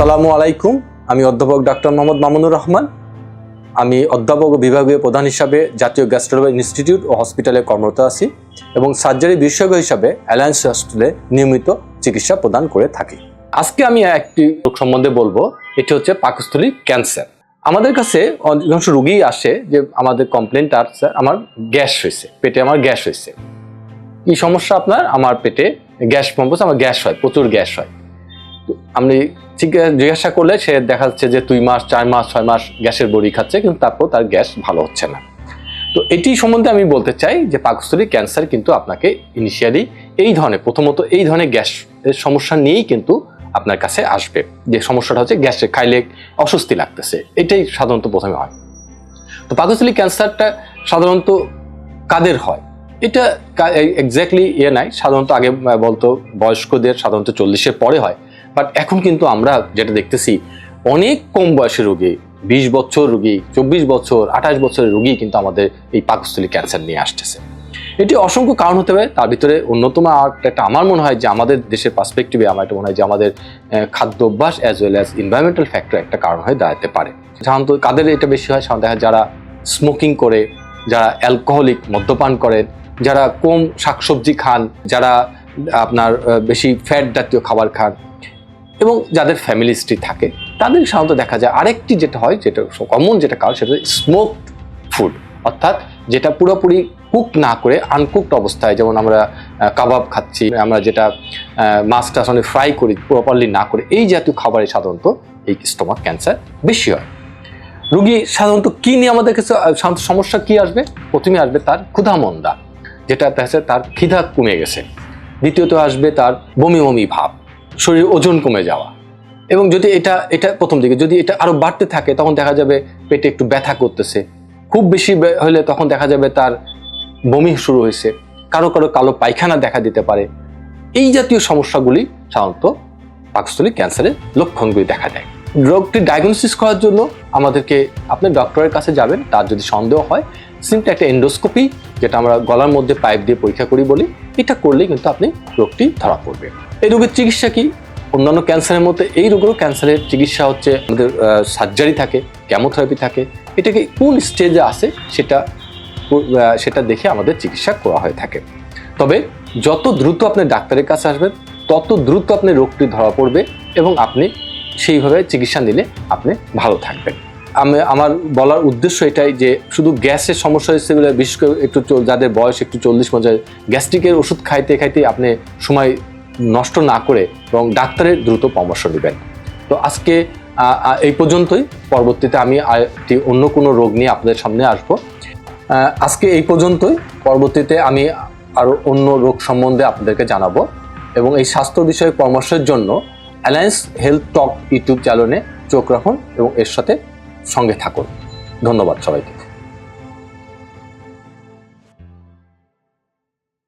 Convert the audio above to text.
আসসালামু আলাইকুম। আমি অধ্যাপক ডাক্তার মোহাম্মদ মামুনুর রহমান। আমি অধ্যাপক বিভাগীয় প্রধান হিসাবে জাতীয় গ্যাস্ট্রোলজি ইনস্টিটিউট ও হসপিটালে কর্মরত আছি এবং সার্জারি বিশেষজ্ঞ হিসাবে অ্যালায়েন্স হসপিটালে নিয়মিত চিকিৎসা প্রদান করে থাকি। আজকে আমি একটি রোগ সম্বন্ধে বলব। এটি হচ্ছে পাকস্থলী ক্যান্সার। আমাদের কাছে অধিকাংশ রুগী আসে যে আমাদের কমপ্লেনটা স্যার, আমার গ্যাস হয়েছে, পেটে আমার গ্যাস হয়েছে। কি সমস্যা আপনার? আমার পেটে গ্যাস পম্পস, আমার গ্যাস হয়, প্রচুর গ্যাস হয়। জিজ্ঞা- জিজ্ঞাসা করলে সে দেখা যাচ্ছে যে দুই মাস, চার মাস, ছয় মাস গ্যাসের বড়ি খাচ্ছে, কিন্তু তারপর তার গ্যাস ভালো হচ্ছে না। তো এটি সম্বন্ধে আমি বলতে চাই যে পাকস্থলী ক্যান্সার কিন্তু আপনাকে ইনিশিয়ালি এই ধরনের, প্রথমত এই ধরনের গ্যাস সমস্যা নিয়েই কিন্তু আপনার কাছে আসবে। যে সমস্যাটা হচ্ছে গ্যাসে খাইলে অস্বস্তি লাগতেছে, এটাই সাধারণত প্রথমে হয়। তো পাকস্থলী ক্যান্সারটা সাধারণত কাদের হয়? এটা এক্স্যাক্টলি ইয়ে নাই, সাধারণত আগে বলতো বয়স্কদের সাধারণত চল্লিশের পরে হয়। বাট এখন কিন্তু আমরা যেটা দেখতেছি, অনেক কম বয়সের রোগী, বিশ বছর রোগী, চব্বিশ বছর, আঠাশ বছরের রোগী কিন্তু আমাদের এই পাকস্থলী ক্যান্সার নিয়ে আসতেছে। এটি অসংখ্য কারণ হতে পারে, তার ভিতরে অন্যতম একটা আমার মনে হয় যে আমাদের দেশের পার্সপেক্টিভে আমার এটা মনে হয় যে আমাদের খাদ্য অভ্যাস as well as environmental factor একটা কারণ হয়ে দাঁড়াতে পারে। সাধারণত কাদের এটা বেশি হয়? সাধারণত দেখা যারা স্মোকিং করে, যারা অ্যালকোহলিক মদ্যপান করেন, যারা কম শাকসবজি খান, যারা আপনার বেশি ফ্যাট জাতীয় খাবার খান এবং যাদের ফ্যামিলি হিস্ট্রি থাকে তাদের সাধারণত দেখা যায় আরেকটি যেটা হয় যেটা কমন যেটা কারণ সেটা স্মোকড ফুড অর্থাৎ যেটা পুরোপুরি কুক না করে আনকুকড অবস্থায় যেমন আমরা কাবাব খাচ্ছি আমরা যেটা আহ, মাছ টাছ অনেক ফ্রাই করি প্রপারলি না করে এই জাতীয় খাবারে সাধারণত এই স্টোমাক ক্যান্সার বেশি হয়। রুগী সাধারণত কী নিয়ে আমাদের কাছে সমস্যা কি আসবে? প্রথমে আসবে তার ক্ষুধা মন্দা যেটা দেখা তার খিদা কমে গেছে। দ্বিতীয়ত আসবে তার বমি বমি ভাব। শরীর ওজন কমে যাওয়া। এবং যদি এটা এটা প্রথম দিকে, যদি এটা আরও বাড়তে থাকে, তখন দেখা যাবে পেটে একটু ব্যথা করতেছে। খুব বেশি হলে তখন দেখা যাবে তার বমি শুরু হয়েছে। কারও কারও কালো পায়খানা দেখা দিতে পারে। এই জাতীয় সমস্যাগুলি সাধারণত পাকস্থলী ক্যান্সারের লক্ষণগুলি দেখা দেয়। রোগটি ডায়াগনোসিস করার জন্য আমাদেরকে আপনি ডক্টরের কাছে যাবেন। তার যদি সন্দেহ হয় সিম্পলি একটা এন্ডোস্কোপি যেটা আমরা গলার মধ্যে পাইপ দিয়ে পরীক্ষা করি বলি, এটা করলেই কিন্তু আপনি রোগটি ধরা পড়বে। এই রোগের চিকিৎসা কি? অন্যান্য ক্যান্সারের মধ্যে এই রোগেরও ক্যান্সারের চিকিৎসা হচ্ছে আমাদের সার্জারি থাকে কেমোথেরাপি থাকে। এটাকে কোন স্টেজে আসে সেটা সেটা দেখে আমাদের চিকিৎসা করা হয়ে থাকে। তবে যত দ্রুত আপনি ডাক্তারের কাছে আসবেন, তত দ্রুত আপনি রোগটি ধরা পড়বে এবং আপনি সেইভাবে চিকিৎসা নিলে আপনি ভালো থাকবেন। আমি, আমার বলার উদ্দেশ্য এটাই যে শুধু গ্যাসের সমস্যা হয়েছে বলে বিশেষ করে একটু যাদের বয়স একটু চল্লিশ পঞ্চাশ, গ্যাস্ট্রিকের ওষুধ খাইতে খাইতে আপনি সময় নষ্ট না করে এবং ডাক্তারের দ্রুত পরামর্শ নেবেন। তো আজকে এই পর্যন্তই। পরবর্তীতে আমি একটি অন্য কোনো রোগ নিয়ে আপনাদের সামনে আসব। আজকে এই পর্যন্তই। পরবর্তীতে আমি আরও অন্য রোগ সম্বন্ধে আপনাদেরকে জানাব এবং এই স্বাস্থ্য বিষয়ক পরামর্শের জন্য অ্যালায়েন্স হেলথ টক ইউটিউব চ্যানেলে চোখ রাখুন এবং এর সাথে সঙ্গে থাকুন। ধন্যবাদ সবাইকে।